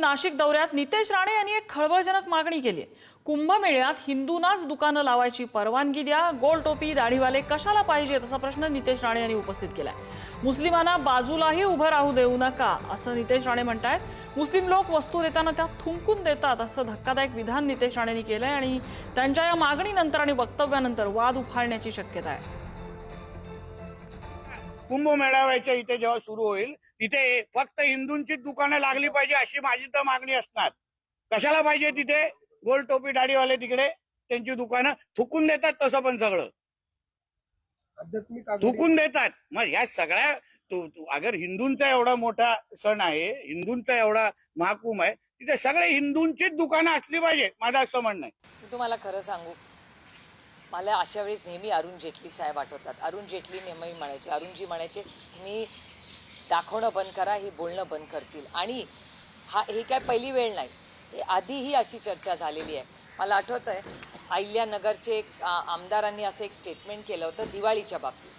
नाशिक दौऱ्यात नितेश राणे यांनी एक खळबळजनक मागणी केली आहे. कुंभमेळ्यात हिंदूंनाच दुकानं लावायची परवानगी द्या गोल टोपी दाढीवाले कशाला पाहिजेत असा प्रश्न नितेश राणे यांनी उपस्थित केलाय. मुस्लिमांना बाजूलाही उभं राहू देऊ नका असं नितेश राणे म्हणतायत. मुस्लिम लोक वस्तू देताना त्या थुंकून देतात असं धक्कादायक विधान नितेश राणेंनी केलंय आणि त्यांच्या या मागणीनंतर आणि वक्तव्यानंतर वाद उफाळण्याची शक्यता आहे. कुंभमेळाव्याच्या इथे जेव्हा सुरू होईल तिथे फक्त हिंदूंचीच दुकानं लागली पाहिजे अशी माझी तर मागणी असणार. कशाला पाहिजे तिथे? गोल टोपी दाढीवाले तिकडे त्यांची दुकानं थुकून देतात तसं पण सगळं. थुकून देतात. मग या सगळ्या अगर हिंदूंचा एवढा मोठा सण आहे हिंदूंचा एवढा महाकुंभ आहे तिथे सगळे हिंदूंचीच दुकानं असली पाहिजे माझं असं म्हणणं आहे. तुम्हाला खरं सांगू मला अशा वेळेस नेहमी अरुण जेटली साहेब आठवतात. अरुण जेटली नेहमी म्हणायचे अरुणजी म्हणायचे मी दाखवणं बंद करा ही बोलणं बंद करतील. आणि हा ही काय पहिली वेळ नाही. हे आधीही अशी चर्चा झालेली आहे. मला आठवत आहे अहिल्यानगरचे एक आमदारांनी असं एक स्टेटमेंट केलं होतं दिवाळीच्या बाबतीत.